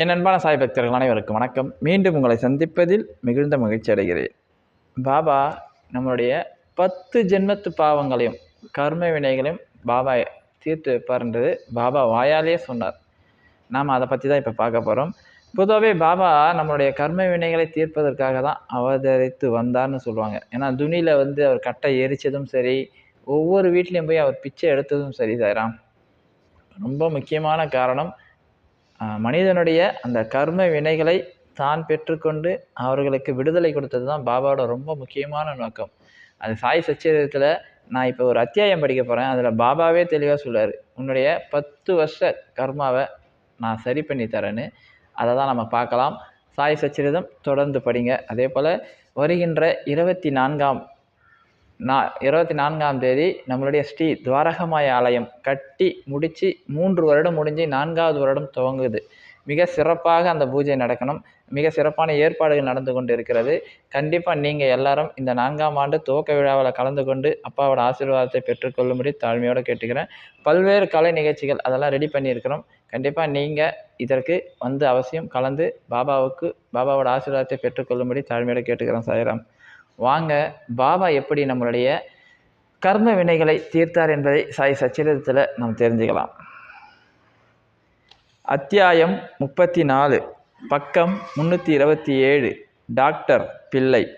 என் அன்பான சாய் பக்தர்கள் அனைவருக்கும் வணக்கம். மீண்டும் உங்களை சந்திப்பதில் மிகுந்த மகிழ்ச்சி அடைகிறேன். பாபா நம்மளுடைய பத்து ஜென்மத்து பாவங்களையும் கர்ம வினைகளையும் பாபா தீர்த்து வைப்பார்ன்றது பாபா வாயாலேயே சொன்னார். நாம் அதை பற்றி தான் இப்போ பார்க்க போகிறோம் பொதுவாகவே பாபா நம்மளுடைய கர்ம வினைகளை தீர்ப்பதற்காக தான் அவதரித்து வந்தார்னு சொல்லுவாங்க. ஏன்னா துணியில் வந்து அவர் கட்டை எரிச்சதும் சரி ஒவ்வொரு வீட்லேயும் போய் அவர் பிச்சை எடுத்ததும் சரி சாராம் ரொம்ப முக்கியமான காரணம் மனிதனுடைய அந்த கர்ம வினைகளை தான் பெற்றுக்கொண்டு அவர்களுக்கு விடுதலை கொடுத்தது தான் பாபாவோட ரொம்ப முக்கியமான நோக்கம். அது சாய் சச்சரித்தில் நான் இப்போ ஒரு அத்தியாயம் படிக்க போகிறேன் அதில் பாபாவே தெளிவாக சொல்லுவார் உன்னுடைய பத்து வருஷ கர்மாவை நான் சரி பண்ணி தரேன்னு. அதை தான் நம்ம பார்க்கலாம். சாய் சச்சரிதம் தொடர்ந்து படிங்க. அதே போல் வருகின்ற இருபத்தி நான்காம் நா இருபத்தி நான்காம் தேதி நம்மளுடைய ஸ்ரீ துவாரகமாய ஆலயம் கட்டி முடித்து மூன்று வருடம் முடிஞ்சு நான்காவது வருடம் துவங்குது. மிக சிறப்பாக அந்த பூஜை நடக்கணும். மிக சிறப்பான ஏற்பாடுகள் நடந்து கொண்டு இருக்கிறது கண்டிப்பாக நீங்கள் எல்லாரும் இந்த நான்காம் ஆண்டு துவக்க விழாவில் கலந்து கொண்டு அப்பாவோட ஆசீர்வாதத்தை பெற்றுக்கொள்ளும்படி தாழ்மையோடு கேட்டுக்கிறேன். பல்வேறு கலை நிகழ்ச்சிகள் அதெல்லாம் ரெடி பண்ணியிருக்கிறோம். கண்டிப்பாக நீங்கள் இதற்கு வந்து அவசியம் கலந்து பாபாவுக்கு பாபாவோட ஆசீர்வாதத்தை பெற்றுக்கொள்ளும்படி தாழ்மையோடு கேட்டுக்கிறேன் சாய்ராம். வாங்க பாபா எப்படி நம்மளுடைய கர்ம வினைகளை தீர்த்தார் என்பதை சாய் சச்சரிதத்தில் நாம் தெரிஞ்சுக்கலாம். அத்தியாயம் முப்பத்தி நாலு பக்கம் முந்நூற்றி இருபத்தி ஏழு டாக்டர் பிள்ளை.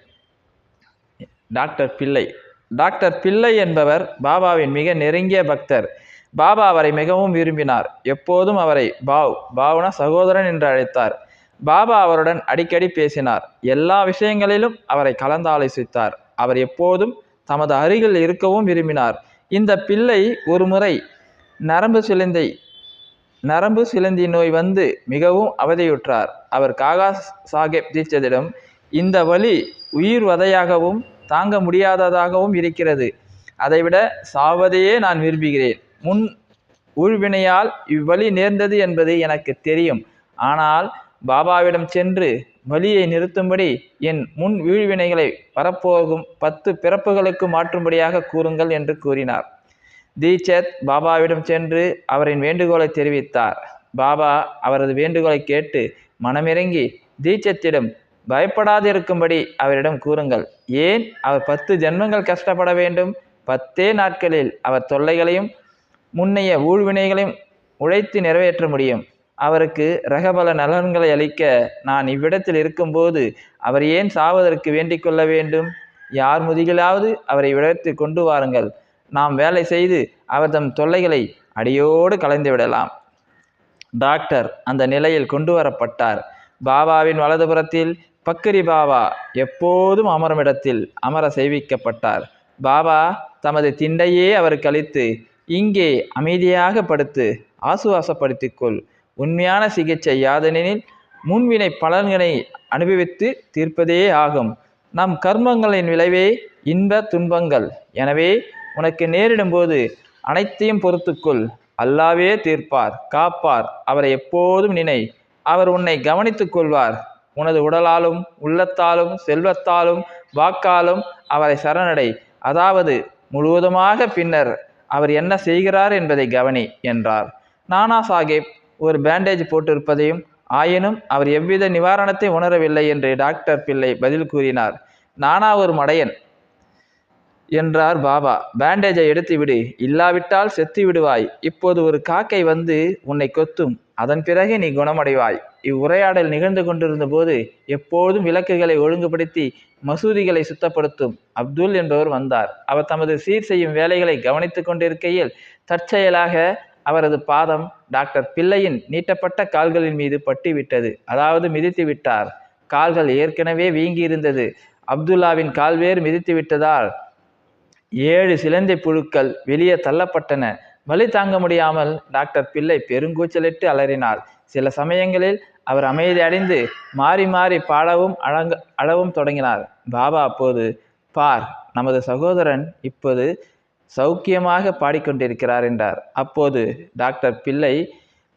டாக்டர் பிள்ளை. டாக்டர் பிள்ளை என்பவர் பாபாவின் மிக நெருங்கிய பக்தர். பாபா அவரை மிகவும் விரும்பினார். எப்போதும் அவரை பாவ் பாவ்னா சகோதரன் என்று அழைத்தார். பாபா அவருடன் அடிக்கடி பேசினார். எல்லா விஷயங்களிலும் அவரை கலந்தாலோசித்தார். அவர் எப்போதும் தமது அருகில் இருக்கவும் விரும்பினார். இந்த பிள்ளை ஒரு முறை நரம்பு சிலந்தை நரம்பு சிலந்தி நோய் வந்து மிகவும் அவதியுற்றார். அவர் காகா சாஹேப் தீட்சதிடம் இந்த வலி உயிர் வதையாகவும் தாங்க முடியாததாகவும் இருக்கிறது. அதைவிட சாவதையே நான் விரும்புகிறேன். முன் ஊழ்வினையால் இவ்வழி நேர்ந்தது என்பது எனக்கு தெரியும். ஆனால் பாபாவிடம் சென்று வலியை நிறுத்தும்படி என் முன் வீழ்வினைகளை வரப்போகும் பத்து பிறப்புகளுக்கு மாற்றும்படியாக கூறுங்கள் என்று கூறினார். தீட்சத் பாபாவிடம் சென்று அவரின் வேண்டுகோளை தெரிவித்தார். பாபா அவரது வேண்டுகோளை கேட்டு மனமிறங்கி தீட்சத்திடம் பயப்படாதிருக்கும்படி அவரிடம் கூறுங்கள். ஏன் அவர் பத்து ஜென்மங்கள் கஷ்டப்பட வேண்டும்? பத்தே நாட்களில் அவர் தொல்லைகளையும் முன்னைய ஊழ்வினைகளையும் உழைத்து நிறைவேற்ற முடியும். அவருக்கு ரகபல நலன்களை அளிக்க நான் இவ்விடத்தில் இருக்கும்போது அவர் ஏன் சாவதற்கு வேண்டிக் கொள்ள வேண்டும்? யார் முதுகிலாவது அவரை இவ்விடத்தில் கொண்டு வாருங்கள். நாம் வேலை செய்து அவர் தம் தொல்லைகளை அடியோடு கலைந்து விடலாம். டாக்டர் அந்த நிலையில் கொண்டு வரப்பட்டார். பாபாவின் வலதுபுறத்தில் பக்கரி பாபா எப்போதும் அமரும் இடத்தில் அமர செய்விக்கப்பட்டார் பாபா தமது திண்டையே அவருக்கு அளித்து இங்கே அமைதியாக படுத்து ஆசுவாசப்படுத்திக்கொள் உண்மையான சிகிச்சை யாதெனில் முன்வினை பலன்களை அனுபவித்து தீர்ப்பதே ஆகும். நம் கர்மங்களின் விளைவே இன்ப துன்பங்கள். எனவே உனக்கு நேரிடும்போது அனைத்தையும் பொறுத்துக்கொள். அல்லாவே தீர்ப்பார் காப்பார். அவரை எப்போதும் நினை. அவர் உன்னை கவனித்துக் கொள்வார். உனது உடலாலும் உள்ளத்தாலும் செல்வத்தாலும் வாக்காலும் அவரை சரணடை. அதாவது முழுவதுமாக பின்னர் அவர் என்ன செய்கிறார் என்பதை கவனி என்றார். நானா சாஹேப் ஒரு பேண்டேஜ் போட்டிருப்பதையும் ஆயினும் அவர் எவ்வித நிவாரணத்தை உணரவில்லை என்று டாக்டர் பிள்ளை பதில் கூறினார். நானா ஒரு மடையன் என்றார் பாபா. பேண்டேஜை எடுத்து விடு இல்லாவிட்டால் செத்து விடுவாய். இப்போது ஒரு காக்கை வந்து உன்னை கொத்தும். அதன் பிறகு நீ குணமடைவாய். இவ்வுரையாடல் நிகழ்ந்து கொண்டிருந்த போது எப்போதும் விளக்குகளை ஒழுங்குபடுத்தி மசூதிகளை சுத்தப்படுத்தும் அப்துல் என்பவர் வந்தார். அவர் தமது சீர் செய்யும் வேலைகளை கவனித்து கொண்டிருக்கையில் தற்செயலாக அவரது பாதம் டாக்டர் பிள்ளையின் நீட்டப்பட்ட கால்களின் மீது பட்டிவிட்டது. அதாவது மிதித்து விட்டார் கால்கள் ஏற்கனவே வீங்கியிருந்தது. அப்துல்லாவின் கால்வேர் மிதித்து விட்டதால் ஏழு சிலந்தை புழுக்கள் வெளியே தள்ளப்பட்டன. வலி தாங்க முடியாமல் டாக்டர் பிள்ளை பெருங்கூச்சலிட்டு அலறினார் சில சமயங்களில் அவர் அமைதி அடைந்து மாறி மாறி பாடவும் அழங்க அழவும் தொடங்கினார். பாபா அப்போது பார் நமது சகோதரன் இப்போது சௌக்கியமாக பாடிக்கொண்டிருக்கிறார் என்றார். அப்போது டாக்டர் பிள்ளை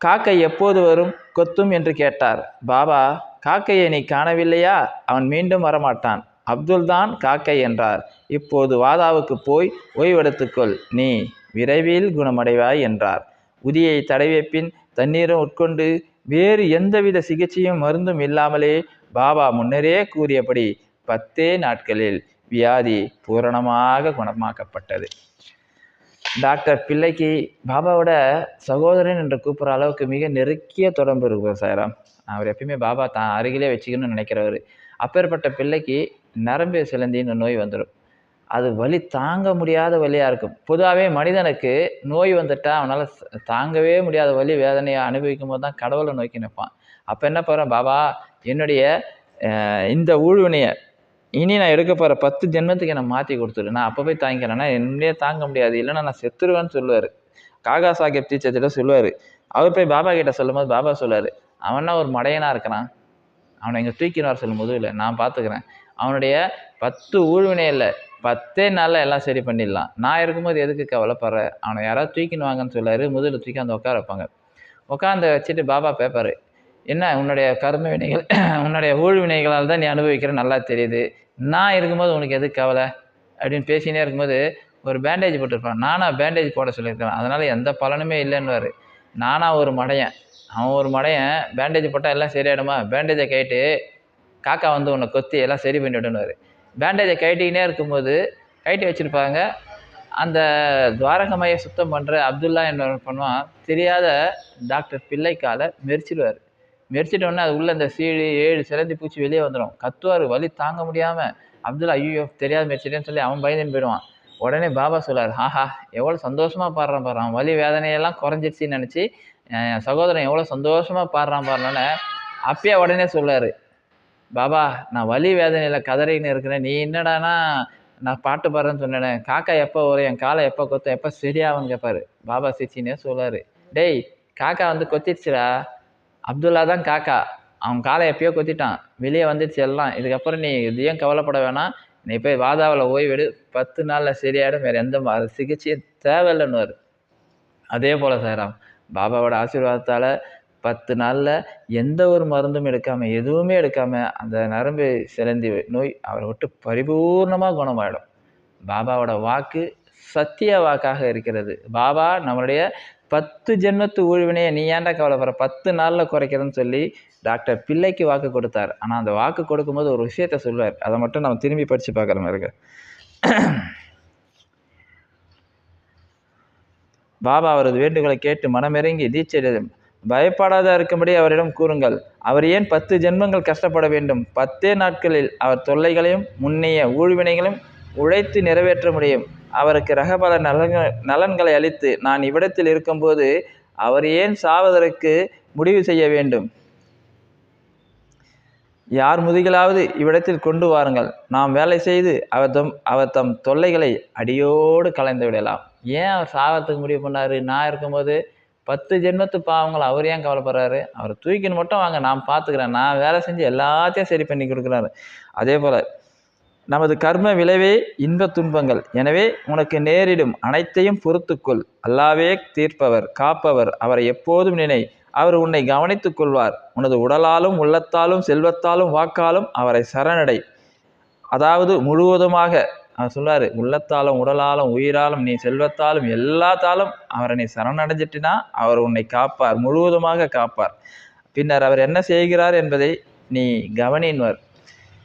காக்கை எப்போது வரும்? கொத்தும் என்று கேட்டார். பாபா காக்கையை நீ காணவில்லையா? அவன் மீண்டும் வரமாட்டான். அப்துல் தான் காக்கை என்றார். இப்போது வாதாவுக்கு போய் ஓய்வெடுத்துக்கொள். நீ விரைவில் குணமடைவாய் என்றார். உதியை தடவிய பின் தண்ணீரும் உட்கொண்டு வேறு எந்தவித சிகிச்சையும் மருந்தும் இல்லாமலே பாபா முன்னரே கூறியபடி பத்தே நாட்களில் வியாதி பூரணமாக குணமாக்கப்பட்டது. டாக்டர் பிள்ளைக்கு பாபாவோட சகோதரன் என்று கூப்பிட்ற அளவுக்கு மிக நெருக்கிய தொடர்பு இருக்கு சாராம் அவர் எப்பயுமே பாபா தான் அருகிலே வச்சுக்கணும்னு நினைக்கிறவர். அப்பேற்பட்ட பிள்ளைக்கு நரம்பு சிலந்தின்னு நோய் வந்துடும் அது வலி தாங்க முடியாத வலியாக இருக்கும். பொதுவாகவே மனிதனுக்கு நோய் வந்துட்டால் அவனால் தாங்கவே முடியாத வலி வேதனையை அனுபவிக்கும் போது தான் கடவுளை நோக்கி நிற்பான். அப்போ என்ன பண்ணுறேன் பாபா? என்னுடைய இந்த ஊழ்வினையை இனி நான் எடுக்க போகிற பத்து ஜென்மத்துக்கு என்னை மாற்றி கொடுத்துரு. நான் அப்போ போய் தாங்கிக்கிறேன்னா என்னையே தாங்க முடியாது. இல்லைன்னா நான் செத்துருவேன்னு சொல்லுவார். காகா சாஹிப் டீச்சர்கிட்ட சொல்லுவார். அவர் போய் பாபா கிட்ட சொல்லும்போது பாபா சொல்லுவார் அவனா ஒரு மடையனாக இருக்கிறான்? அவனை இங்கே தூக்கினார் சொல்லும்போது இல்லை. நான் பார்த்துக்கிறேன் அவனுடைய பத்து ஊழ்வினை இல்லை. பத்தே நாளில் எல்லாம் சரி பண்ணிடலாம். நான் இருக்கும்போது எதுக்கு கவலைப்படுற? அவனை யாராவது தூக்கின்னு வாங்கன்னு சொல்லாரு முதல்ல தூக்கி அந்த உட்கார வைப்பாங்க. உட்காந்து வச்சுட்டு பாபா பேப்பார். என்ன உன்னுடைய கர்ம வினைகள் உன்னுடைய ஊழ் வினைகளால் தான் நீ அனுபவிக்கிற நல்லா தெரியுது. நான் இருக்கும்போது உனக்கு எது கவலை? அப்படின்னு பேசினே இருக்கும்போது ஒரு பேண்டேஜ் போட்டிருப்பான். நானாக பேண்டேஜ் போட சொல்லியிருக்கேன் அதனால் எந்த பலனுமே இல்லைன்னுவார். நானாக ஒரு மடையன். அவன் ஒரு மடையன். பேண்டேஜ் போட்டால் எல்லாம் சரியாயிடுமா? பேண்டேஜை கேட்டு காக்கா வந்து உன்னை கொத்தி எல்லாம் சரி பண்ணிவிடுன்னு பேண்டேஜை கைட்டிக்கினே இருக்கும்போது கைட்டி வச்சுருப்பாங்க. அந்த துவாரகமையை சுத்தம் பண்ணுற அப்துல்லா என்ன பண்ணுவான். தெரியாத டாக்டர் பிள்ளைக்கால மெரிச்சிடுவார். மெரிச்சிட்டோன்னே அது உள்ளே அந்த சீழி ஏழு சிலந்தி பூச்சி வெளியே வந்துடும் கத்துவார் வலி தாங்க முடியாமல் அப்துல்லா ஐயோ தெரியாத மெரிச்சிட்டேன்னு சொல்லி அவன் பயந்துன்னு போயிடுவான். உடனே பாபா சொல்லார் ஹாஹா எவ்வளோ சந்தோஷமாக பாடுறான் பாடுறான் வலி வேதனையெல்லாம் குறைஞ்சிடுச்சின்னு நினச்சி என் சகோதரன் எவ்வளோ சந்தோஷமாக பாடுறான் பாடுறான்னு அப்பயே உடனே சொல்லார் பாபா நான் வலி வேதனையில் கதறின்னு இருக்கிறேன். நீ என்னடானா நான் பாட்டு பாடுறேன்னு சொன்னேன். காக்கா எப்போ வரும்? என் காலை எப்போ கொத்தும்? எப்போ சரியாகும்னு கேட்பாரு பாபா சிச்சின்னே சொல்லார் டேய் காக்கா வந்து கொத்திடுச்சுடா அப்துல்லா தான் காக்கா. அவன் காலை எப்பயோ கொத்திட்டான். வெளியே வந்துச்சு எல்லாம். இதுக்கப்புறம் நீ இதையும் கவலைப்பட வேணாம்? நீ போய் வாதாவில் ஓய்வெடு. பத்து நாளில் சரியாயிடும். வேறு எந்த சிகிச்சையும் தேவையில்லைன்னு அதே போல் சாராம் பாபாவோட ஆசீர்வாதத்தால் பத்து நாளில் எந்த ஒரு மருந்தும் எடுக்காமல் எதுவுமே எடுக்காமல் அந்த நரம்பு சிலந்தி நோய் அவரை விட்டு பரிபூர்ணமாக குணமாயிடும். பாபாவோட வாக்கு சத்திய வாக்காக இருக்கிறது. பாபா நம்மளுடைய பத்து ஜென்மத்து ஊழ்வினையை நீ ஏன்டா கவலைப்படுற? பத்து நாளில் குறைக்கிறேன்னு சொல்லி டாக்டர் பிள்ளைக்கு வாக்கு கொடுத்தார். ஆனால் அந்த வாக்கு கொடுக்கும்போது ஒரு விஷயத்த சொல்லுவார் அதை மட்டும் நம்ம திரும்பி படித்து பார்க்குற மாதிரி இருக்கு பாபா அவரது வேண்டுகோளை கேட்டு மனமிறங்கி தீட்சை பயப்படாத இருக்கும்படி அவரிடம் கூறுங்கள். அவர் ஏன் பத்து ஜென்மங்கள் கஷ்டப்பட வேண்டும்? பத்தே நாட்களில் அவர் தொல்லைகளையும் முன்னைய ஊழ்வினைகளையும் உழைத்து நிறைவேற்ற முடியும். அவருக்கு ரகபல நலன்கள் நலன்களை அளித்து நான் இவ்விடத்தில் இருக்கும்போது அவர் ஏன் சாவதற்கு முடிவு செய்ய வேண்டும்? யார் முதுகலாவது இவ்விடத்தில் கொண்டு வாருங்கள். நாம் வேலை செய்து அவர் தம் அவர் தம் தொல்லைகளை அடியோடு கலைந்து விடலாம். ஏன் அவர் சாவத்துக்கு முடிவு பண்ணார்? நான் இருக்கும்போது பத்து ஜென்மத்து பாவங்கள் அவர் ஏன் கவலைப்படுறாரு? அவரை தூக்கின்னு மட்டும் வாங்க நான் பார்த்துக்கிறேன். நான் வேலை செஞ்சு எல்லாத்தையும் சரி பண்ணி கொடுக்குறாரு. அதே போல் நமது கர்ம விளைவே இன்ப துன்பங்கள். எனவே உனக்கு நேரிடும் அனைத்தையும் பொறுத்துக்கொள். அல்லாவே தீர்ப்பவர் காப்பவர் அவரை எப்போதும் நினை. அவர் உன்னை கவனித்துக் கொள்வார். உனது உடலாலும் உள்ளத்தாலும் செல்வத்தாலும் வாக்காலும் அவரை சரணடை. அதாவது முழுவதுமாக அவர் சொல்வார் உள்ளத்தாலும் உடலாலும் உயிராலும் நீ செல்வத்தாலும் எல்லாத்தாலும் அவரை நீ சரணடைஞ்சிட்டினா அவர் உன்னை காப்பார் முழுவதுமாக காப்பார். பின்னர் அவர் என்ன செய்கிறார் என்பதை நீ கவனின்வர்.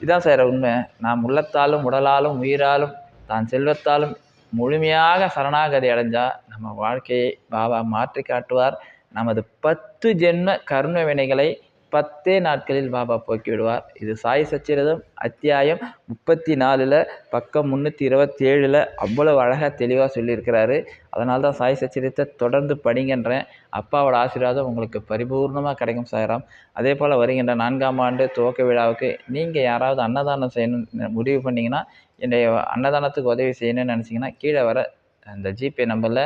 இதுதான் சார் உண்மை. நாம் உள்ளத்தாலும் உடலாலும் உயிராலும் தான் செல்வத்தாலும் முழுமையாக சரணாகதி அடைஞ்சால் நம்ம வாழ்க்கையை பாபா மாற்றி காட்டுவார். நமது பத்து ஜென்ம கர்ம வினைகளை பத்தே நாட்களில் பாபா போக்கி விடுவார் இது சாய் சச்சரிதம் அத்தியாயம் முப்பத்தி நாலில் பக்கம் முந்நூற்றி இருபத்தி ஏழில் அவ்வளவு அழகாக தெளிவாக சொல்லியிருக்கிறாரு. அதனால தான் சாய் சச்சரித்தை தொடர்ந்து படிங்கன்றேன். அப்பாவோட ஆசீர்வாதம் உங்களுக்கு பரிபூர்ணமாக கிடைக்கும் சாயராம். அதே போல் வருகின்ற நான்காம் ஆண்டு துவக்க விழாவுக்கு நீங்கள் யாராவது அன்னதானம் செய்யணும்னு முடிவு பண்ணிங்கன்னா என்னுடைய அன்னதானத்துக்கு உதவி செய்யணும்னு நினச்சிங்கன்னா கீழே வர அந்த ஜிபே நம்பரில்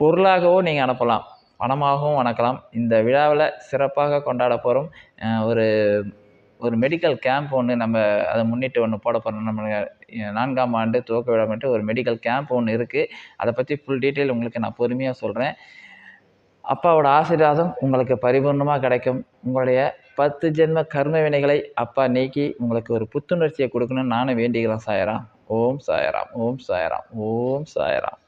பொருளாகவோ நீங்கள் அனுப்பலாம். பணமாகவும் வணக்கலாம். இந்த விழாவில் சிறப்பாக கொண்டாட போகிறோம் ஒரு ஒரு மெடிக்கல் கேம்ப் ஒன்று நம்ம அதை முன்னிட்டு ஒன்று போட போகிறோம் நம்ம நான்காம் ஆண்டு துவக்க விழாமட்டு ஒரு மெடிக்கல் கேம்ப் ஒன்று இருக்குது அதை பற்றி ஃபுல் டீட்டெயில் உங்களுக்கு நான் பொறுமையாக சொல்கிறேன் அப்பாவோட ஆசீர்வாதம் உங்களுக்கு பரிபூர்ணமாக கிடைக்கும். உங்களுடைய பத்து ஜென்ம கர்ம வினைகளை அப்பா நீக்கி உங்களுக்கு ஒரு புத்துணர்ச்சியை கொடுக்கணும்னு நானும் வேண்டிக்கிறேன் சாயராம். ஓம் சாயராம். ஓம் சாயராம். ஓம் சாயராம்.